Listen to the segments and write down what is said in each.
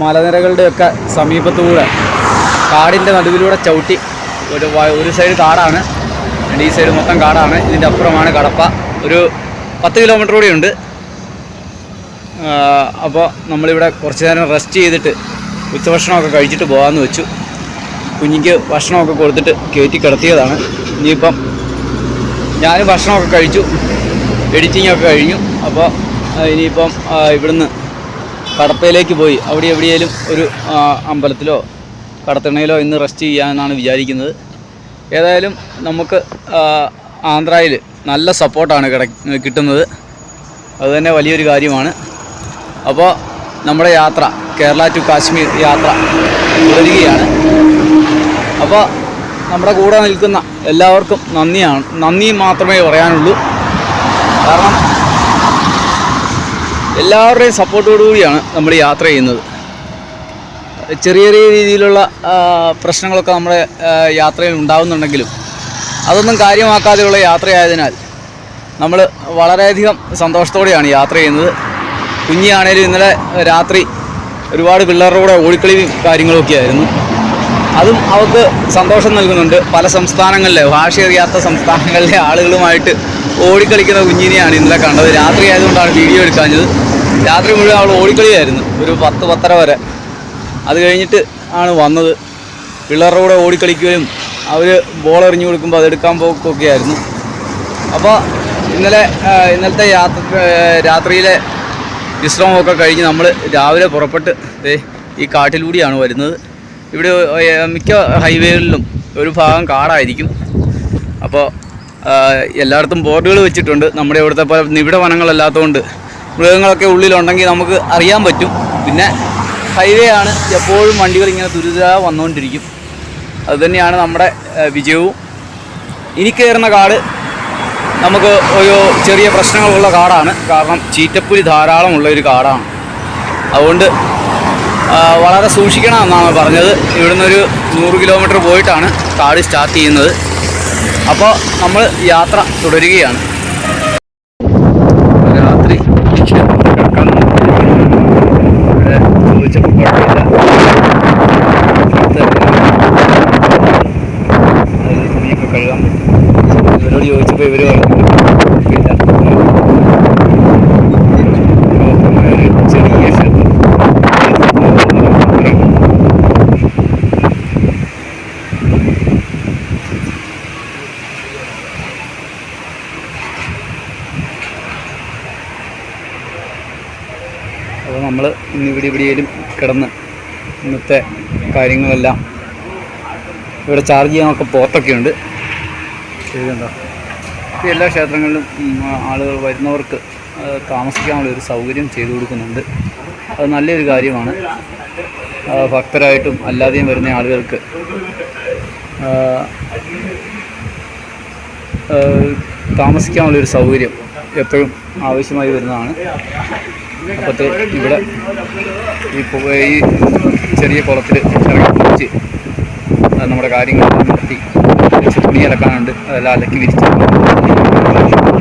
മലനിരകളുടെയൊക്കെ സമീപത്തൂടെ കാടിന്റെ നടുവിലൂടെ ചവിട്ടി ഒരു ഒരു സൈഡ് കാടാണ്. ഈ സൈഡ് മൊത്തം കാടാണ്. ഇതിന്റെ അപ്പുറമാണ് കടപ്പ. ഒരു പത്ത് കിലോമീറ്റർ കൂടി ഉണ്ട്. അപ്പോൾ നമ്മളിവിടെ കുറച്ച് നേരം റെസ്റ്റ് ചെയ്തിട്ട് ഉച്ചഭക്ഷണമൊക്കെ കഴിച്ചിട്ട് പോകാമെന്ന് വെച്ചു. കുഞ്ഞിക്ക് ഭക്ഷണമൊക്കെ കൊടുത്തിട്ട് കയറ്റി കിടത്തിയതാണ്. ഇനിയിപ്പം ഞാനും ഭക്ഷണമൊക്കെ കഴിച്ചു. എഡിറ്റിംഗ് ഒക്കെ കഴിഞ്ഞു. അപ്പോൾ ഇനിയിപ്പം ഇവിടുന്ന് കടപ്പയിലേക്ക് പോയി. അവിടെ എവിടെയെങ്കിലും ഒരു അമ്പലത്തിലോ കടത്തിണയിലോ ഇന്ന് റെസ്റ്റ് ചെയ്യാമെന്നാണ് വിചാരിക്കുന്നത്. ഏതായാലും നമുക്ക് ആന്ധ്രയിൽ നല്ല സപ്പോർട്ടാണ് കിട കിട്ടുന്നത്. അതുതന്നെ വലിയൊരു കാര്യമാണ്. അപ്പോൾ നമ്മുടെ യാത്ര കേരള ടു കാശ്മീർ യാത്ര തുടരുകയാണ്. അപ്പോൾ നമ്മുടെ കൂടെ നിൽക്കുന്ന എല്ലാവർക്കും നന്ദിയാണ് നന്ദി മാത്രമേ പറയാനുള്ളൂ. കാരണം എല്ലാവരുടെയും സപ്പോർട്ടോടുകൂടിയാണ് നമ്മൾ യാത്ര ചെയ്യുന്നത്. ചെറിയ ചെറിയ രീതിയിലുള്ള പ്രശ്നങ്ങളൊക്കെ നമ്മുടെ യാത്രയിൽ ഉണ്ടാകുന്നുണ്ടെങ്കിലും അതൊന്നും കാര്യമാക്കാതെയുള്ള യാത്രയായതിനാൽ നമ്മൾ വളരെയധികം സന്തോഷത്തോടെയാണ് യാത്ര ചെയ്യുന്നത്. കുഞ്ഞിയാണേലും ഇന്നലെ രാത്രി ഒരുപാട് പിള്ളേരുടെ കൂടെ ഓടിക്കളിയും കാര്യങ്ങളൊക്കെ ആയിരുന്നു. അതും അവർക്ക് സന്തോഷം നൽകുന്നുണ്ട്. പല സംസ്ഥാനങ്ങളിലെ ഭാഷ അറിയാത്ത സംസ്ഥാനങ്ങളിലെ ആളുകളുമായിട്ട് ഓടിക്കളിക്കുന്ന കുഞ്ഞിനെയാണ് ഇന്നലെ കണ്ടത്. രാത്രി ആയതുകൊണ്ടാണ് വീഡിയോ എടുക്കാഞ്ഞത്. രാത്രി മുഴുവൻ അവൾ ഓടിക്കളിയായിരുന്നു. ഒരു പത്ത് പത്തര വരെ. അത് കഴിഞ്ഞിട്ട് ആണ് വന്നത്. പിള്ളേരുടെ കൂടെ ഓടിക്കളിക്കുകയും അവർ ബോൾ എറിഞ്ഞു കൊടുക്കുമ്പോൾ അതെടുക്കാൻ പോക്കൊക്കെ ആയിരുന്നു അപ്പോൾ ഇന്നലെ ഇന്നലത്തെ യാത്ര രാത്രിയിലെ വിശ്രമമൊക്കെ കഴിഞ്ഞ് നമ്മൾ രാവിലെ പുറപ്പെട്ട് ഈ കാട്ടിലൂടെയാണ് വരുന്നത്. ഇവിടെ മിക്ക ഹൈവേകളിലും ഒരു ഭാഗം കാടായിരിക്കും. അപ്പോൾ എല്ലായിടത്തും ബോർഡുകൾ വെച്ചിട്ടുണ്ട്. നമ്മുടെ ഇവിടുത്തെ പോലെ നിബിഡ വനങ്ങളല്ലാത്തതുകൊണ്ട് മൃഗങ്ങളൊക്കെ ഉള്ളിലുണ്ടെങ്കിൽ നമുക്ക് അറിയാൻ പറ്റും. പിന്നെ ഹൈവേ ആണ് എപ്പോഴും വണ്ടികൾ ഇങ്ങനെ ദുരിത വന്നുകൊണ്ടിരിക്കും. അതുതന്നെയാണ് നമ്മുടെ വിജയവും. ഇനി കയറുന്ന കാട് നമുക്ക് ഒരു ചെറിയ പ്രശ്നങ്ങളുള്ള കാടാണ്. കാരണം ചീറ്റപ്പുലി ധാരാളമുള്ള ഒരു കാടാണ്. അതുകൊണ്ട് വളരെ സൂക്ഷിക്കണം എന്നാണ് പറഞ്ഞത്. ഇവിടുന്ന് ഒരു നൂറ് കിലോമീറ്റർ പോയിട്ടാണ് കാട് സ്റ്റാർട്ട് ചെയ്യുന്നത്. അപ്പോൾ നമ്മൾ യാത്ര തുടരുകയാണ് രാത്രി കിടക്കാൻ ഇവിടെ ചോദിച്ചപ്പോൾ കുഴപ്പമില്ല അതിൽ തുണിയൊക്കെ കഴുകാൻ പറ്റും ഇവരോട് ചോദിച്ചപ്പോൾ ഇവർ കുഴപ്പമില്ല ഒരു ചെറിയ ഷെഡ് അപ്പോൾ നമ്മൾ ഇന്നിവിടെ ഇവിടെയും കിടന്ന് ഇന്നത്തെ കാര്യങ്ങളെല്ലാം ഇവിടെ ചാർജ് ചെയ്യാനൊക്കെ പോത്തൊക്കെ ഉണ്ട്. ഇത് എല്ലാ ക്ഷേത്രങ്ങളിലും ആളുകൾ വരുന്നവർക്ക് താമസിക്കാനുള്ളൊരു സൗകര്യം ചെയ്തു കൊടുക്കുന്നുണ്ട്. അത് നല്ലൊരു കാര്യമാണ്. ഭക്തരായിട്ടും അല്ലാതെയും വരുന്ന ആളുകൾക്ക് താമസിക്കാനുള്ളൊരു സൗകര്യം എപ്പോഴും ആവശ്യമായി വരുന്നതാണ്. അപ്പോഴത്തെ ഇവിടെ ഈ ഈ ചെറിയ കുളത്തിൽ ഇറങ്ങി കുളിച്ച് നമ്മുടെ കാര്യങ്ങൾ കുറച്ച് തുണി അലക്കാനുണ്ട് അതെല്ലാം അലക്കി വിരിച്ച്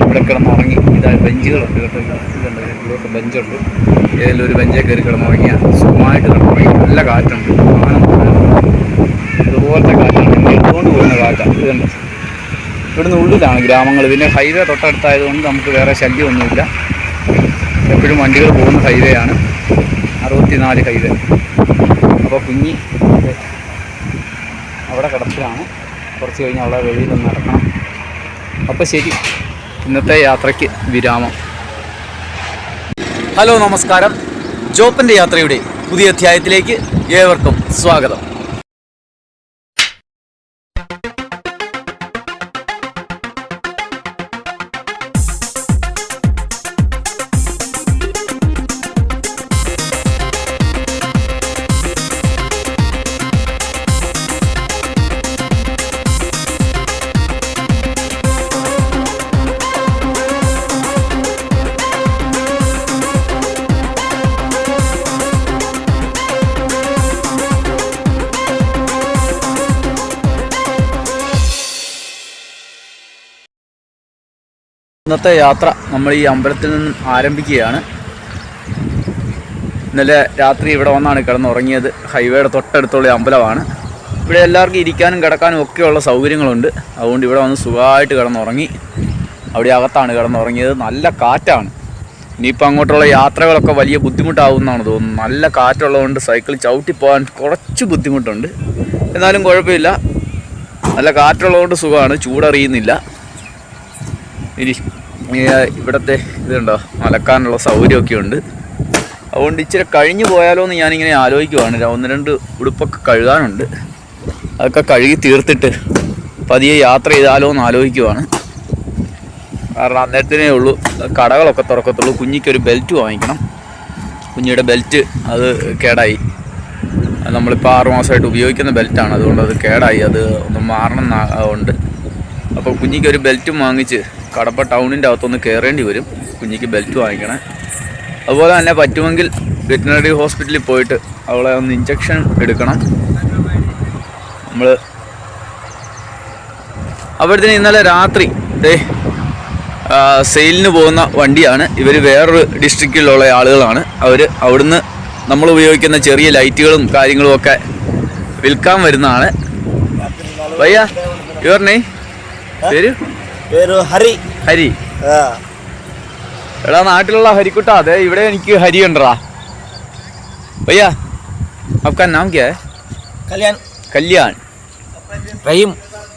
ഇവിടെ കിടന്നുറങ്ങി. ഇതാ ബെഞ്ചുകളുണ്ട് കേട്ടോ. ഇതുണ്ട്. ഇവിടെയൊക്കെ ബെഞ്ചുണ്ട്. ഏതെങ്കിലും ഒരു ബെഞ്ചേ കയറി കിടന്നുറങ്ങിയാൽ സുഖമായിട്ട് കിടന്നുറങ്ങി. നല്ല കാറ്റുണ്ട്. ഇതുപോലത്തെ കാറ്റാണ് എടുത്തുകൊണ്ട് പോകുന്ന കാറ്റാണ് ഇതുണ്ട് ഇവിടുന്ന് ഉള്ളിലാണ് ഗ്രാമങ്ങൾ പിന്നെ ഹൈവേ തൊട്ടടുത്തായതുകൊണ്ട് നമുക്ക് വേറെ ശല്യമൊന്നുമില്ല. എപ്പോഴും വണ്ടികൾ പോകുന്ന ഹൈവേ ആണ് അറുപത്തിനാല് ഹൈവേ. അപ്പോൾ കുഞ്ഞി അവിടെ കിടപ്പിലാണ്. കുറച്ച് കഴിഞ്ഞ് അവിടെ വെളിയിലൊന്ന് നടക്കണം. അപ്പോൾ ശരി. ഇന്നത്തെ യാത്രയ്ക്ക് വിരാമം. ഹലോ നമസ്കാരം. ജോപ്പന്റെ യാത്രയുടെ പുതിയ അധ്യായത്തിലേക്ക് ഏവർക്കും സ്വാഗതം. ഇന്നത്തെ യാത്ര നമ്മൾ ഈ അമ്പലത്തിൽ നിന്നും ആരംഭിക്കുകയാണ്. ഇന്നലെ രാത്രി ഇവിടെ വന്നാണ് കിടന്നുറങ്ങിയത്. ഹൈവേയുടെ തൊട്ടടുത്തുള്ള അമ്പലമാണ്. ഇവിടെ എല്ലാവർക്കും ഇരിക്കാനും കിടക്കാനും ഒക്കെയുള്ള സൗകര്യങ്ങളുണ്ട്. അതുകൊണ്ട് ഇവിടെ വന്ന് സുഖമായിട്ട് കിടന്നുറങ്ങി. അവിടെ അകത്താണ് കിടന്നുറങ്ങിയത്. നല്ല കാറ്റാണ്. ഇനിയിപ്പോൾ അങ്ങോട്ടുള്ള യാത്രകളൊക്കെ വലിയ ബുദ്ധിമുട്ടാവുമെന്നാണ് തോന്നുന്നത്. നല്ല കാറ്റുള്ളതുകൊണ്ട് സൈക്കിൾ ചവിട്ടി പോകാൻ കുറച്ച് ബുദ്ധിമുട്ടുണ്ട്. എന്നാലും കുഴപ്പമില്ല. നല്ല കാറ്റുള്ളതുകൊണ്ട് സുഖമാണ്. ചൂടറിയുന്നില്ല. ഇനി ഇവിടുത്തെ ഇതുണ്ടോ? അലക്കാനുള്ള സൗകര്യമൊക്കെ ഉണ്ട് അതുകൊണ്ട് ഇച്ചിരി കഴിഞ്ഞു പോയാലോ എന്ന് ഞാനിങ്ങനെ ആലോചിക്കുവാണ്. ഒന്ന് രണ്ട് ഉടുപ്പൊക്കെ കഴുകാനുണ്ട്. അതൊക്കെ കഴുകി തീർത്തിട്ട് പതിയെ യാത്ര ചെയ്താലോ എന്ന് ആലോചിക്കുവാണ്. കാരണം അന്നേരത്തിനേ ഉള്ളൂ കടകളൊക്കെ തുറക്കത്തുള്ളൂ. കുഞ്ഞിക്കൊരു ബെൽറ്റ് വാങ്ങിക്കണം. കുഞ്ഞിയുടെ ബെൽറ്റ് അത് കേടായി. നമ്മളിപ്പോൾ ആറ് മാസമായിട്ട് ഉപയോഗിക്കുന്ന ബെൽറ്റാണ്. അതുകൊണ്ട് അത് കേടായി. അത് ഒന്ന് മാറണം എന്നുണ്ട് അപ്പോൾ കുഞ്ഞിക്കൊരു ബെൽറ്റും വാങ്ങിച്ച് കടപ്പ ടൗണിന്റെ അകത്തൊന്ന് കയറേണ്ടി വരും. കുഞ്ഞിക്ക് ബെൽറ്റ് വാങ്ങിക്കണേ. അതുപോലെ തന്നെ പറ്റുമെങ്കിൽ വെറ്റിനറി ഹോസ്പിറ്റലിൽ പോയിട്ട് അവളെ ഒന്ന് ഇഞ്ചക്ഷൻ എടുക്കണം. നമ്മൾ അപ്പോഴത്തേന് ഇന്നലെ രാത്രി ആ, സെയിലിന് പോകുന്ന വണ്ടിയാണ്. ഇവർ വേറൊരു ഡിസ്ട്രിക്റ്റിലുള്ള ആളുകളാണ്. അവർ അവിടുന്ന് നമ്മൾ ഉപയോഗിക്കുന്ന ചെറിയ ലൈറ്റുകളും കാര്യങ്ങളും ഒക്കെ വിൽക്കാൻ വരുന്നതാണ്. വയ്യ യുവർ നെയ് പേര്? പേര് ഹരി ഹരി ആ, എടാ നാട്ടിലുള്ള ഹരിക്കുട്ട അതെ ഇവിടെ എനിക്ക് ഹരി ഉണ്ടറാ ഭയ്യ आपका नाम क्या है Kalyan Kalyan Rahim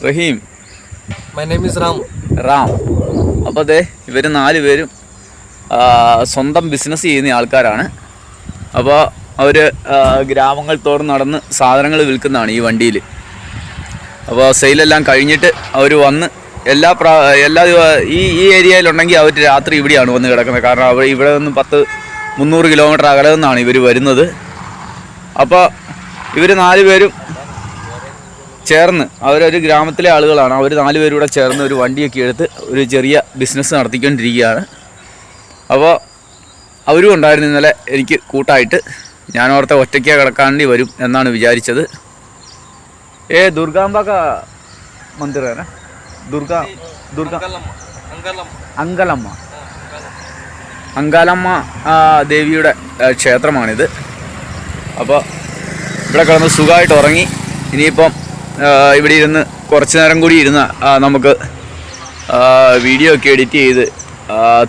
Rahim my name is Ram Ram അപ്പോൾ അതെ ഇവർ നാല് പേരും ആ, സ്വന്തം ബിസിനസ് ചെയ്യുന്ന ആൾക്കാരാണ് അപ്പോൾ അവർ ഗ്രാമങ്ങൾ തോറും നടന്ന് സാധനങ്ങൾ വിൽക്കുന്നതാണ് ഈ വണ്ടിയിൽ അപ്പോൾ സെയിലെല്ലാം കഴിഞ്ഞിട്ട് അവർ വന്ന് എല്ലാ പ്രാ എല്ലാ ഈ ഈ ഏരിയയിലുണ്ടെങ്കിൽ അവർ രാത്രി ഇവിടെയാണ് വന്ന് കിടക്കുന്നത്. കാരണം അവർ ഇവിടെ നിന്ന് പത്ത് മുന്നൂറ് കിലോമീറ്റർ അകലെ നിന്നാണ് ഇവർ വരുന്നത്. അപ്പോൾ ഇവർ നാല് പേരും ചേർന്ന് അവരൊരു ഗ്രാമത്തിലെ ആളുകളാണ്. അവർ നാല് പേരും കൂടെ ചേർന്ന് ഒരു വണ്ടിയൊക്കെ എടുത്ത് ഒരു ചെറിയ ബിസിനസ് നടത്തിക്കൊണ്ടിരിക്കുകയാണ്. അപ്പോൾ അവരും ഉണ്ടായിരുന്നു ഇന്നലെ എനിക്ക് കൂട്ടായിട്ട്. ഞാൻ ഓർത്ത ഒറ്റയ്ക്ക് കിടക്കാണ്ടി വരും എന്നാണ് വിചാരിച്ചത്. ഏ ദുർഗാംബ കാ ദുർഗാ ദുർഗ. അങ്കലമ്മ അങ്കാലമ്മ. ദേവിയുടെ ക്ഷേത്രമാണിത്. അപ്പോൾ ഇവിടെ കിടന്ന് സുഖമായിട്ട് ഉറങ്ങി. ഇനിയിപ്പം ഇവിടെ ഇരുന്ന് കുറച്ച് നേരം കൂടി ഇരുന്ന് നമുക്ക് വീഡിയോ ഒക്കെ എഡിറ്റ് ചെയ്ത്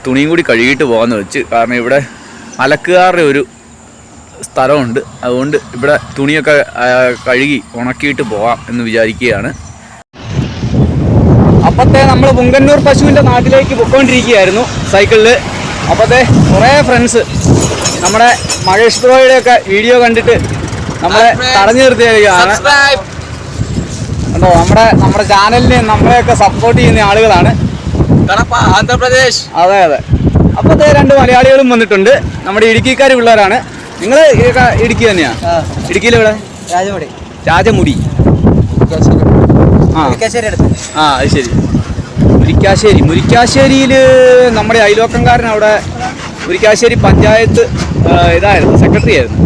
തുണിയും കൂടി കഴുകിയിട്ട് പോകാമെന്ന് വെച്ച്. കാരണം ഇവിടെ അലക്കുകാരുടെ ഒരു സ്ഥലമുണ്ട്. അതുകൊണ്ട് ഇവിടെ തുണിയൊക്കെ കഴുകി ഉണക്കിയിട്ട് പോകാം എന്ന് വിചാരിക്കുകയാണ്. അപ്പത്തെ നമ്മൾ പുങ്കന്നൂർ പശുവിന്റെ നാട്ടിലേക്ക് പൊയ്ക്കൊണ്ടിരിക്കുകയായിരുന്നു സൈക്കിളിൽ അപ്പത്തെ കുറേ ഫ്രണ്ട്സ് നമ്മുടെ മഹേഷ് ഒക്കെ വീഡിയോ കണ്ടിട്ട് നമ്മളെ തടഞ്ഞു നിർത്തിയിരിക്കുകയാണ്. കണ്ടോ നമ്മുടെ നമ്മുടെ ചാനലിനെ നമ്മളെയൊക്കെ സപ്പോർട്ട് ചെയ്യുന്ന ആളുകളാണ്. ആന്ധ്രാപ്രദേശ്. അതെ അതെ. അപ്പത്തെ രണ്ട് മലയാളികളും വന്നിട്ടുണ്ട്. നമ്മുടെ ഇടുക്കിക്കാർ പിള്ളേരാണ്. നിങ്ങൾ ഇടുക്കി തന്നെയാ? ഇടുക്കിയിൽ ഇവിടെ രാജമുടി. ആ. മുരിക്കാശ്ശേരി അടുത്ത്. ആ അത് ശരി. മുരിക്കാശ്ശേരി. മുരിക്കാശ്ശേരിയിൽ നമ്മുടെ അയലോക്കംകാരൻ അവിടെ മുരിക്കാശ്ശേരി പഞ്ചായത്ത് ഇതായിരുന്നു സെക്രട്ടറി ആയിരുന്നു.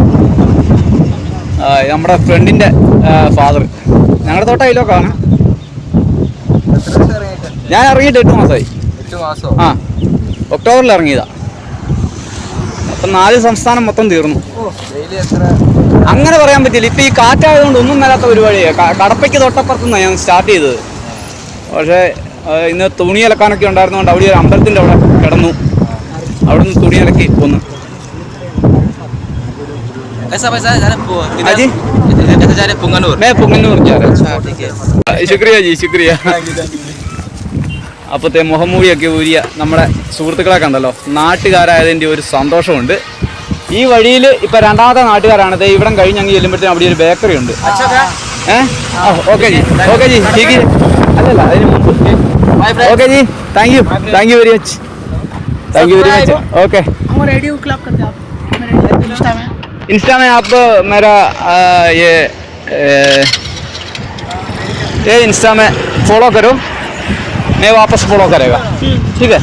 നമ്മുടെ ഫ്രണ്ടിന്റെ ഫാദർ ഞങ്ങളുടെ തോട്ട അയലോക്കാണ് ഞാൻ ഇറങ്ങിയിട്ട് എട്ട് മാസമായി ആ ഒക്ടോബറിൽ ഇറങ്ങിയതാ. അപ്പം നാല് സംസ്ഥാനം മൊത്തം തീർന്നു. അങ്ങനെ പറയാൻ പറ്റില്ല. ഇപ്പം ഈ കാറ്റായതുകൊണ്ട് ഒന്നും മേലാത്ത പരിപാടിയാണ് കടപ്പയ്ക്ക് തൊട്ടപ്പുറത്തുനിന്നാണ് ഞാൻ സ്റ്റാർട്ട് ചെയ്തത്. പക്ഷേ ഇന്ന് തുണി അലക്കാനൊക്കെ ഉണ്ടായിരുന്നുകൊണ്ട് അവിടെ ഒരു അമ്പലത്തിന്റെ അവിടെ കിടന്നു. അവിടെ നിന്ന് തുണി അലക്കി പോന്നു. അപ്പത്തെ ജി മുഹമ്മൂടിയൊക്കെ ഊരിയ നമ്മുടെ സുഹൃത്തുക്കളെ കണ്ടല്ലോ. നാട്ടുകാരായതിന്റെ ഒരു സന്തോഷമുണ്ട്. ഈ വഴിയിൽ ഇപ്പൊ രണ്ടാമത്തെ നാട്ടുകാരാണ്. ദേ ഇവിടം കഴിഞ്ഞ് അങ്ങ് ചെല്ലുമ്പോഴത്തേക്കും അവിടെ ഒരു ബേക്കറി ഉണ്ട്. ഏഹ് ഓക്കെ ജി ഓക്കെ ജി ശരി. അല്ലല്ല അതിന് മുമ്പ് okay ji thank you thank you very much thank you very much okay हम रेडियो क्लब करते हैं आप मेरे इंस्टा में इंस्टा में आप मेरा आ, ये ए, ये इंस्टा में फॉलो करो मैं वापस फॉलो करेगा ठीक है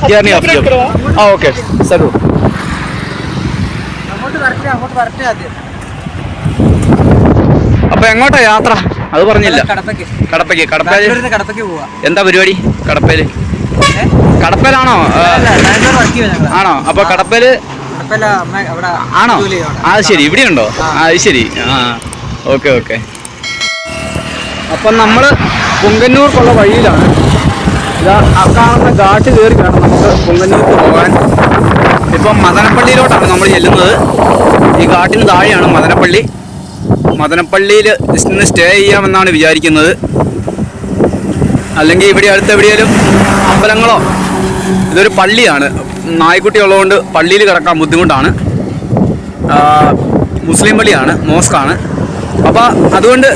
क्या नहीं अपडेट करो आप हाँ ओके जरूर അങ്ങോട്ട് വരട്ടെ അങ്ങോട്ട് വരട്ടെ ആദ്യം അപ്പൊ എങ്ങോട്ടാ യാത്ര അത് പറഞ്ഞില്ല. കടപ്പയ്ക്ക്. പോവാ. എന്താ പരിപാടി? ബാംഗ്ലൂർ വർക്ക് ആണോ? അപ്പൊ അവിടെ ആണോ. ആ അത് ശരി. ഇവിടെയുണ്ടോ? ആ. അത് ശരി. ആ. Okay okay. അപ്പം നമ്മൾ പുങ്കന്നൂർക്കുള്ള വഴിയിലാണ്. ഇതാ കാണുന്ന ഘാട്ട് കയറി വേണം നമുക്ക് പുങ്കന്നൂർക്ക് പോകാൻ. ഇപ്പം മദനപ്പള്ളിയിലോട്ടാണ് നമ്മൾ ചെല്ലുന്നത്. ഈ ഘാട്ടിന് താഴെയാണ് മദനപ്പള്ളി. മദനപ്പള്ളിയിൽ നിന്ന് സ്റ്റേ ചെയ്യാമെന്നാണ് വിചാരിക്കുന്നത്. അല്ലെങ്കിൽ ഇവിടെ അടുത്ത് എവിടെയെങ്കിലും അമ്പലങ്ങളോ ഇതൊരു പള്ളിയാണ്. നായ്ക്കുട്ടി ഉള്ളതുകൊണ്ട് പള്ളിയിൽ കിടക്കാൻ ബുദ്ധിമുട്ടാണ്. മുസ്ലിം പള്ളിയാണ് മോസ്കാണ് അപ്പോൾ അതുകൊണ്ട്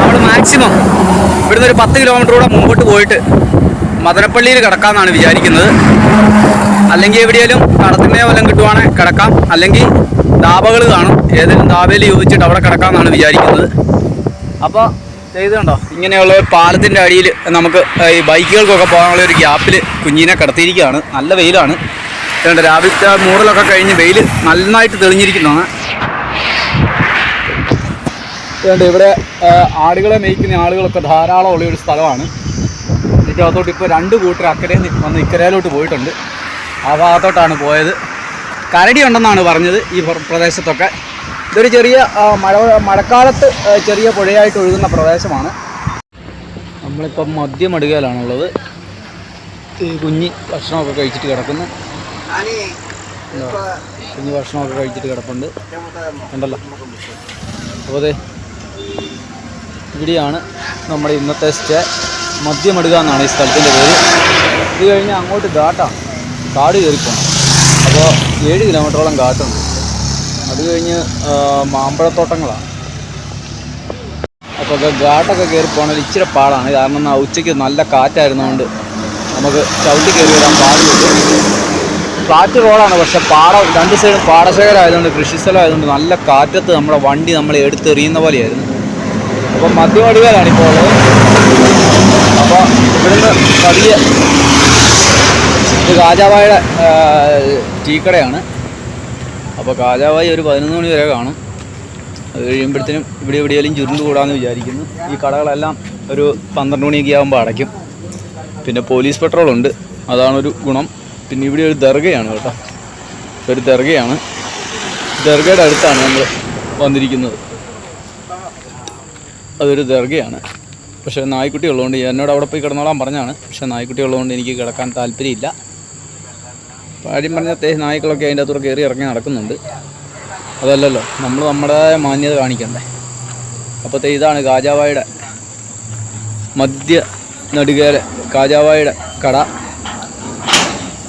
നമ്മൾ മാക്സിമം ഇവിടുന്ന് ഒരു പത്ത് കിലോമീറ്റർ കൂടെ മുമ്പോട്ട് പോയിട്ട് മദനപ്പള്ളിയിൽ കിടക്കാമെന്നാണ് വിചാരിക്കുന്നത്. അല്ലെങ്കിൽ എവിടെയെങ്കിലും കടത്തിന്റെ വല്ലതും കിട്ടുവാണെങ്കിൽ കിടക്കാം. അല്ലെങ്കിൽ ധാബകൾ കാണും. ഏതെങ്കിലും ധാബയിൽ ചോദിച്ചിട്ട് അവിടെ കിടക്കാമെന്നാണ് വിചാരിക്കുന്നത്. അപ്പോൾ ചെയ്തുണ്ടോ ഇങ്ങനെയുള്ള പാലത്തിന്റെ അടിയിൽ നമുക്ക് ഈ ബൈക്കുകൾക്കൊക്കെ പോകാനുള്ള ഒരു ഗ്യാപ്പിൽ കുഞ്ഞിനെ കിടത്തിയിരിക്കുകയാണ്. നല്ല വെയിലാണ്. ഇതുകൊണ്ട് രാവിലത്തെ മൂടലൊക്കെ കഴിഞ്ഞ് വെയിൽ നന്നായിട്ട് തെളിഞ്ഞിരിക്കുന്നതാണ്. ഇതുകൊണ്ട് ഇവിടെ ആടുകളെ മേയ്ക്കുന്ന ആളുകളൊക്കെ ധാരാളം ഉള്ള ഒരു സ്ഥലമാണ്. അകത്തോട്ട് ഇപ്പോൾ രണ്ട് കൂട്ടർ നിന്ന് വന്ന് ഇക്കരയിലോട്ട് പോയിട്ടുണ്ട്. ആ ഭാഗത്തോട്ടാണ് പോയത്. കരടി ഉണ്ടെന്നാണ് പറഞ്ഞത് ഈ പ്രദേശത്തൊക്കെ. ഇതൊരു ചെറിയ മഴ മഴക്കാലത്ത് ചെറിയ പുഴയായിട്ട് ഒഴുകുന്ന പ്രദേശമാണ്. നമ്മളിപ്പം മദ്യമടുകയിലാണുള്ളത് ഈ കുഞ്ഞി ഭക്ഷണമൊക്കെ കഴിച്ചിട്ട് കിടക്കുന്നു? കുഞ്ഞ് ഭക്ഷണമൊക്കെ കഴിച്ചിട്ട് കിടപ്പുണ്ട്. ഉണ്ടല്ലോ അപ്പോൾ അതെ ഇവിടെയാണ് നമ്മുടെ ഇന്നത്തെ സ്റ്റേ. മദ്യമടുക എന്നാണ് ഈ സ്ഥലത്തിന്റെ പേര്. ഇത് കഴിഞ്ഞ് അങ്ങോട്ട് ഘാട്ടാണ് കാട് കയറിപ്പോണം അപ്പോൾ ഏഴ് കിലോമീറ്ററോളം ഘാട്ടുണ്ട്. അത് കഴിഞ്ഞ് മാമ്പഴത്തോട്ടങ്ങളാണ് അപ്പോൾ ഘാട്ടൊക്കെ കയറി പോകണമെങ്കിൽ ഇച്ചിരി പാടാണ്. കാരണം ഉച്ചയ്ക്ക് നല്ല കാറ്റായിരുന്നതുകൊണ്ട് നമുക്ക് ചവിട്ടി കയറി വിടാൻ പാടില്ല. ഫ്ലാറ്റ് റോഡാണ് പക്ഷേ പാട രണ്ട് സൈഡും പാടശേഖരമായതുകൊണ്ട് കൃഷിസ്ഥലം ആയതുകൊണ്ട് നല്ല കാറ്റത്ത് നമ്മുടെ വണ്ടി നമ്മളെ എടുത്തെറിയുന്ന പോലെയായിരുന്നു. അപ്പോൾ മധ്യമടികാലാണ് ഇപ്പോൾ ഉള്ളത്. അപ്പോൾ ഇവിടുന്ന് പതിയെ ഇത് കാജാവായുടെ ടീക്കടയാണ്. അപ്പോൾ കാജാവായി ഒരു പതിനൊന്ന് മണി വരെ കാണും. അത് കഴിയുമ്പോഴത്തേനും ഇവിടെ എവിടെയെങ്കിലും ചുരുണ്ട് കൂടാമെന്ന് വിചാരിക്കുന്നു. ഈ കടകളെല്ലാം ഒരു പന്ത്രണ്ട് മണിയൊക്കെ ആകുമ്പോൾ അടയ്ക്കും. പിന്നെ പോലീസ് പെട്രോളുണ്ട്. അതാണൊരു ഗുണം. പിന്നെ ഇവിടെ ഒരു ദർഗയാണ് കേട്ടോ. ഒരു ദർഗയാണ്. ദർഗയുടെ അടുത്താണ് നമ്മൾ വന്നിരിക്കുന്നത്. അതൊരു ദർഗയാണ്. പക്ഷേ നായ്ക്കുട്ടി ഉള്ളതുകൊണ്ട് എന്നോട് അവിടെ പോയി കിടന്നോളാൻ പറഞ്ഞാണ് പക്ഷേ നായ്ക്കുട്ടി ഉള്ളതുകൊണ്ട് എനിക്ക് കിടക്കാൻ താല്പര്യമില്ല. കാര്യം പറഞ്ഞ അത്യാവശ്യം നായ്ക്കളൊക്കെ അതിന്റെ അകത്തൂടെ കയറി ഇറങ്ങി നടക്കുന്നുണ്ട്. അതല്ലല്ലോ നമ്മൾ നമ്മുടെ മാന്യത കാണിക്കണ്ടേ. അപ്പോഴത്തെ ഇതാണ് കാജാവായുടെ മധ്യ നടുകേലെ കാജാവായുടെ കട.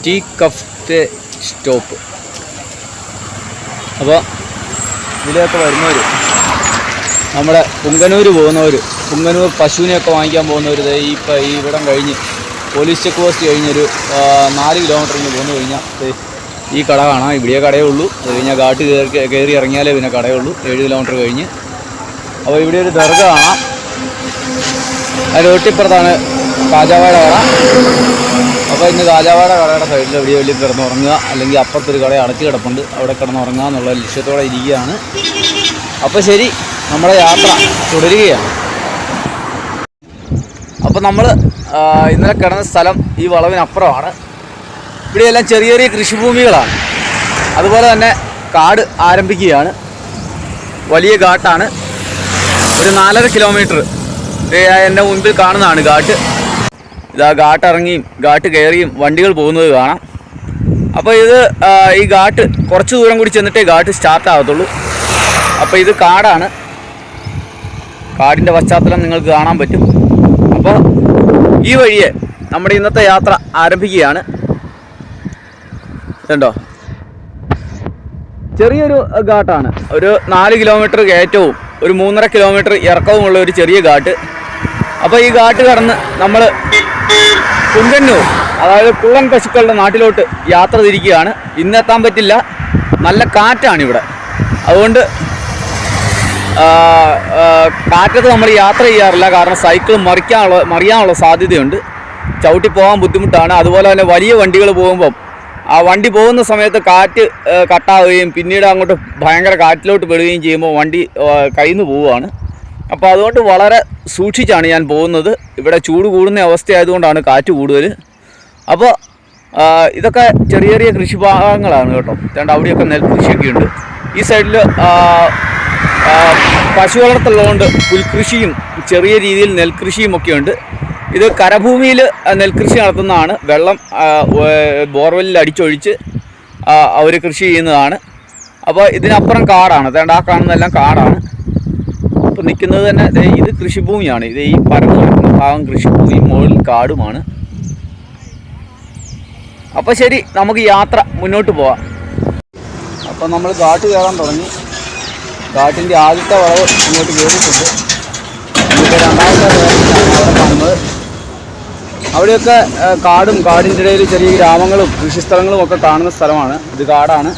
Tea cafe stop. അപ്പോൾ ഇതിലേക്ക് വരുന്നവർ നമ്മുടെ പുങ്കനൂർ പോകുന്നവർ പുങ്കനൂർ പശുവിനെയൊക്കെ വാങ്ങിക്കാൻ പോകുന്നവർ ഈ ഈ ഇവിടം കഴിഞ്ഞ് പോലീസ് ചെക്ക് പോസ്റ്റ് കഴിഞ്ഞൊരു നാല് കിലോമീറ്റർ ഇങ്ങ് പോന്നു കഴിഞ്ഞാൽ ഈ കട കാണാം. ഇവിടെ കടയേ ഉള്ളൂ. അത് കഴിഞ്ഞാൽ കാട്ട് കയറി കയറി ഇറങ്ങിയാലേ പിന്നെ കടയേ ഉള്ളൂ. ഏഴ് കിലോമീറ്റർ കഴിഞ്ഞ്. അപ്പോൾ ഇവിടെ ഒരു ദർഗ കാണാം. അതിന്റെ ഒട്ടിപ്പുറത്താണ് കാജാവാട കട. അപ്പോൾ ഇന്ന് കാജാവാട കടയുടെ സൈഡിൽ എവിടെ വലിയ കിടന്നുറങ്ങുക അല്ലെങ്കിൽ അപ്പുറത്തൊരു കട അടച്ചു കിടപ്പുണ്ട്. അവിടെ കിടന്നുറങ്ങുക എന്നുള്ള ലക്ഷ്യത്തോടെ ഇരിക്കുകയാണ്. അപ്പോൾ ശരി നമ്മുടെ യാത്ര തുടരുകയാണ്. അപ്പോൾ നമ്മൾ ഇന്നലെ കിടന്ന സ്ഥലം ഈ വളവിനപ്പുറമാണ്. ഇവിടെയെല്ലാം ചെറിയ ചെറിയ കൃഷിഭൂമികളാണ്. അതുപോലെ തന്നെ കാട് ആരംഭിക്കുകയാണ്. വലിയ ഘാട്ടാണ്. ഒരു നാലര കിലോമീറ്റർ. എന്റെ മുൻപിൽ കാണുന്നതാണ് ഘാട്ട്. ഇതാ ഘാട്ട് ഇറങ്ങിയും ഘാട്ട് കയറിയും വണ്ടികൾ പോകുന്നത് കാണാം. അപ്പോൾ ഇത് ഈ ഘാട്ട് കുറച്ച് ദൂരം കൂടി ചെന്നിട്ടേ ഘാട്ട് സ്റ്റാർട്ട് ആകത്തുള്ളൂ അപ്പോൾ ഇത് കാടാണ്. കാടിന്റെ പശ്ചാത്തലം നിങ്ങൾക്ക് കാണാൻ പറ്റും. ഈ വഴിയെ നമ്മുടെ ഇന്നത്തെ യാത്ര ആരംഭിക്കുകയാണ്. കണ്ടോ? ചെറിയൊരു ഘാട്ടാണ്. ഒരു നാല് കിലോമീറ്റർ കയറ്റവും ഒരു മൂന്നര കിലോമീറ്റർ ഇറക്കവുമുള്ള ഒരു ചെറിയ ഘാട്ട്. അപ്പോൾ ഈ ഘാട്ട് കടന്ന് നമ്മൾ കുങ്കന്നൂർ അതായത് കുള്ളൻ പശുക്കളുടെ നാട്ടിലോട്ട് യാത്ര തിരിക്കുകയാണ്. ഇന്നെത്താൻ പറ്റില്ല. നല്ല കാറ്റാണ് ഇവിടെ അതുകൊണ്ട് കാറ്റത്ത് നമ്മൾ യാത്ര ചെയ്യാറില്ല. കാരണം സൈക്കിൾ മറിക്കാനുള്ള മറിയാനുള്ള സാധ്യതയുണ്ട്. ചവിട്ടി പോകാൻ ബുദ്ധിമുട്ടാണ്. അതുപോലെ തന്നെ വലിയ വണ്ടികൾ പോകുമ്പം ആ വണ്ടി പോകുന്ന സമയത്ത് കാറ്റ് കട്ടാവുകയും പിന്നീട് അങ്ങോട്ട് ഭയങ്കര കാറ്റിലോട്ട് പെടുകയും ചെയ്യുമ്പോൾ വണ്ടി കയ്യിൽ പോവുകയാണ്. അപ്പോൾ അതുകൊണ്ട് വളരെ സൂക്ഷിച്ചാണ് ഞാൻ പോകുന്നത്. ഇവിടെ ചൂട് കൂടുന്ന അവസ്ഥയായതുകൊണ്ടാണ് കാറ്റ് കൂടുതൽ. അപ്പോൾ ഇതൊക്കെ ചെറിയ ചെറിയ കൃഷിഭാഗങ്ങളാണ് കേട്ടോ. അതുകൊണ്ട് അവിടെയൊക്കെ നെൽകൃഷിയൊക്കെ ഉണ്ട് ഈ സൈഡിൽ പശു വളർത്തുള്ളതുകൊണ്ട് പുൽകൃഷിയും ചെറിയ രീതിയിൽ നെൽകൃഷിയും ഒക്കെയുണ്ട് ഇത് കരഭൂമിയിൽ നെൽകൃഷി നടത്തുന്നതാണ്. വെള്ളം ബോർവെല്ലിൽ അടിച്ചൊഴിച്ച് അവർ കൃഷി ചെയ്യുന്നതാണ്. അപ്പോൾ ഇതിനപ്പുറം കാടാണ്. അതുകൊണ്ട് ആ കാണുന്നതെല്ലാം കാടാണ്. ഇപ്പോൾ നിൽക്കുന്നത് തന്നെ ഇത് കൃഷിഭൂമിയാണ്. ഇത് ഈ പരന്നു കിടക്കുന്ന ഭാഗം കൃഷിഭൂമിയും മുകളിൽ കാടുമാണ്. അപ്പോൾ ശരി നമുക്ക് യാത്ര മുന്നോട്ട് പോവാം. അപ്പോൾ നമ്മൾ കാട്ട് കയറാൻ തുടങ്ങി. ഘാട്ടിന്റെ ആദ്യത്തെ വളവ് ഇങ്ങോട്ട് കയറിയിട്ടുണ്ട്. നമുക്ക് രണ്ടാമത്തെ വളവിലാണ് അവിടെ കാണുന്നത്. അവിടെയൊക്കെ കാടും കാടിന്റെ ഇടയിൽ ചെറിയ ഗ്രാമങ്ങളും കൃഷിസ്ഥലങ്ങളും ഒക്കെ കാണുന്ന സ്ഥലമാണ്. ഇത് കാടാണ്.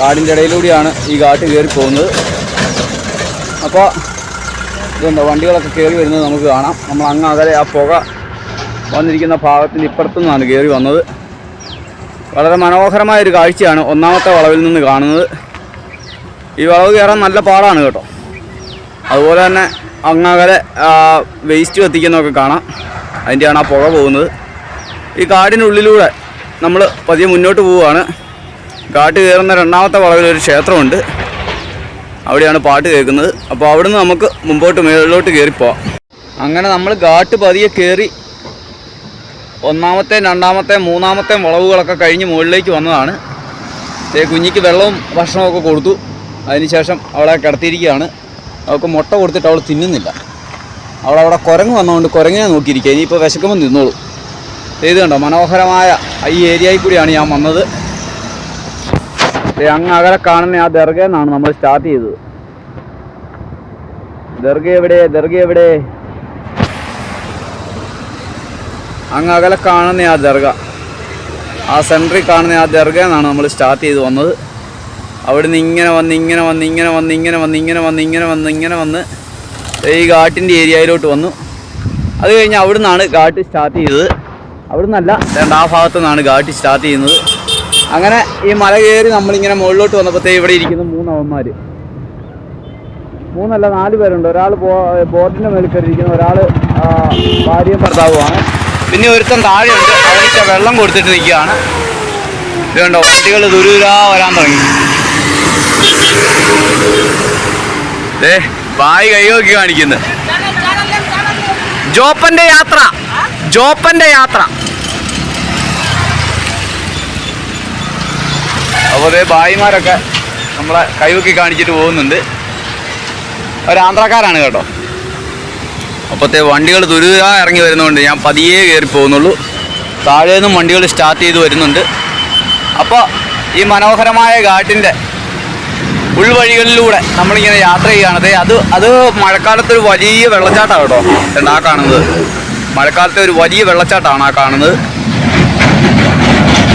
കാടിന്റെ ഇടയിലൂടെയാണ് ഈ കാട്ട് കയറി പോകുന്നത്. അപ്പോൾ ഇതുണ്ട് വണ്ടികളൊക്കെ കയറി വരുന്നത് നമുക്ക് കാണാം. നമ്മൾ അങ്ങ് അകലെ ആ പുക വന്നിരിക്കുന്ന ഭാഗത്തിന്റെ ഇപ്പുറത്തു നിന്നാണ് കയറി വന്നത്. വളരെ മനോഹരമായ ഒരു കാഴ്ചയാണ് ഒന്നാമത്തെ വളവിൽ നിന്ന് കാണുന്നത്. ഈ വളവ് കയറാൻ നല്ല പാടാണ് കേട്ടോ. അതുപോലെ തന്നെ അങ്ങകലെ വേസ്റ്റ് കത്തിക്കുന്നതൊക്കെ കാണാം. അതിന്റെയാണ് ആ പുഴ പോകുന്നത്. ഈ കാടിനുള്ളിലൂടെ നമ്മൾ പതിയെ മുന്നോട്ട് പോവുകയാണ്. കാട്ട് കയറുന്ന രണ്ടാമത്തെ വളവിലൊരു ക്ഷേത്രമുണ്ട്. അവിടെയാണ് പാട്ട് കേൾക്കുന്നത്. അപ്പോൾ അവിടുന്ന് നമുക്ക് മുമ്പോട്ട് മുകളിലോട്ട് കയറിപ്പോവാം അങ്ങനെ നമ്മൾ കാട്ട് പതിയെ കയറി ഒന്നാമത്തെയും രണ്ടാമത്തെയും മൂന്നാമത്തെയും വളവുകളൊക്കെ കഴിഞ്ഞ് മുകളിലേക്ക് വന്നതാണ്. കുഞ്ഞിക്ക് വെള്ളവും ഭക്ഷണമൊക്കെ കൊടുത്തു. അതിനുശേഷം അവളെ കിടത്തിയിരിക്കുകയാണ്. അവൾക്ക് മുട്ട കൊടുത്തിട്ട് അവൾ തിന്നുന്നില്ല. അവൾ അവിടെ കുരങ്ങ് വന്നതുകൊണ്ട് കുരങ്ങിനെ നോക്കിയിരിക്കുക ഇനിയിപ്പോൾ വിശക്കുമ്പോൾ നിന്നോളൂ ചെയ്ത് കണ്ടോ? മനോഹരമായ ഈ ഏരിയയിൽ കൂടിയാണ് ഞാൻ വന്നത്. അങ്ങ് അകലെ കാണുന്ന ആ ദർഗ എന്നാണ് നമ്മൾ സ്റ്റാർട്ട് ചെയ്തത്. ദർഗ എവിടെ? ദർഗ എവിടെ? അങ്ങ് അകലെ കാണുന്ന ആ ദർഗ. ആ സെന്ററിൽ കാണുന്ന ആ ദർഗ എന്നാണ് നമ്മൾ സ്റ്റാർട്ട് ചെയ്ത് വന്നത്. അവിടുന്ന് ഇങ്ങനെ വന്ന് ഇങ്ങനെ വന്ന് ഇങ്ങനെ വന്ന് ഇങ്ങനെ വന്ന് ഇങ്ങനെ വന്ന് ഇങ്ങനെ വന്ന് ഇങ്ങനെ വന്ന് ഈ ഘാട്ടിന്റെ ഏരിയയിലോട്ട് വന്നു. അത് കഴിഞ്ഞ് നിന്നാണ് ഘാട്ട് സ്റ്റാർട്ട് ചെയ്തത്. അവിടെ നിന്നല്ല രണ്ടാ ഭാഗത്തു നിന്നാണ് ഘാട്ട് സ്റ്റാർട്ട് ചെയ്യുന്നത്. അങ്ങനെ ഈ മല കയറി നമ്മളിങ്ങനെ മുകളിലോട്ട് വന്നപ്പോഴത്തേ ഇവിടെ ഇരിക്കുന്ന മൂന്നവന്മാർ മൂന്നല്ല നാല് പേരുണ്ട്. ഒരാൾ ബോട്ടിന്റെ മേളിൽ കയറിയിരിക്കുന്നു. ഒരാൾ ഭാര്യയും ഭർത്താവുമാണ്. പിന്നെ ഒരുത്തൻ താഴെയുണ്ട്. അവർക്ക് വെള്ളം കൊടുത്തിട്ട് നിൽക്കുകയാണ്. ഇതുകൊണ്ടോ കണ്ടോ വണ്ടികൾ ദുരൂരാ വരാൻ തുടങ്ങി. ദേ ബായ് കൈയോക്കി കാണിക്കുന്നു. ജോപ്പന്റെ യാത്ര. ജോപ്പന്റെ യാത്ര. അപ്പോൾ അതേ ഭായിമാരൊക്കെ നമ്മളെ കൈവക്കി കാണിച്ചിട്ട് പോകുന്നുണ്ട്. ഒരു ആന്ധ്രാക്കാരാണ് കേട്ടോ. അപ്പോഴത്തെ വണ്ടികൾ ദുരിതാ ഇറങ്ങി വരുന്നതുകൊണ്ട് ഞാൻ പതിയെ കയറി പോകുന്നുള്ളൂ. താഴേന്നും വണ്ടികൾ സ്റ്റാർട്ട് ചെയ്ത് വരുന്നുണ്ട്. അപ്പോൾ ഈ മനോഹരമായ ഘാട്ടിന്റെ ഉൾവഴികളിലൂടെ നമ്മളിങ്ങനെ യാത്ര ചെയ്യുകയാണ്. ദേ അത് അത് മഴക്കാലത്ത് ഒരു വലിയ വെള്ളച്ചാട്ടമാണ് കേട്ടോ. എന്താ കാണുന്നത്. മഴക്കാലത്തെ ഒരു വലിയ വെള്ളച്ചാട്ടമാണ് ആ കാണുന്നത്.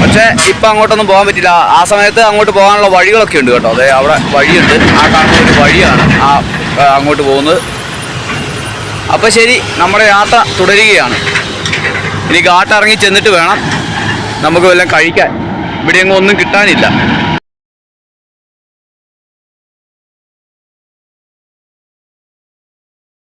പക്ഷേ ഇപ്പം അങ്ങോട്ടൊന്നും പോകാൻ പറ്റില്ല. ആ സമയത്ത് അങ്ങോട്ട് പോകാനുള്ള വഴികളൊക്കെ ഉണ്ട് കേട്ടോ. അതെ അവിടെ വഴിയുണ്ട്. ആ കാണുന്ന ഒരു വഴിയാണ് ആ അങ്ങോട്ട് പോകുന്നത്. അപ്പോൾ ശരി നമ്മുടെ യാത്ര തുടരുകയാണ്. ഇനി ഘാട്ടിറങ്ങി ചെന്നിട്ട് വേണം നമുക്ക് വല്ലതും കഴിക്കാൻ. ഇവിടെ എങ്ങും ഒന്നും കിട്ടാനില്ല.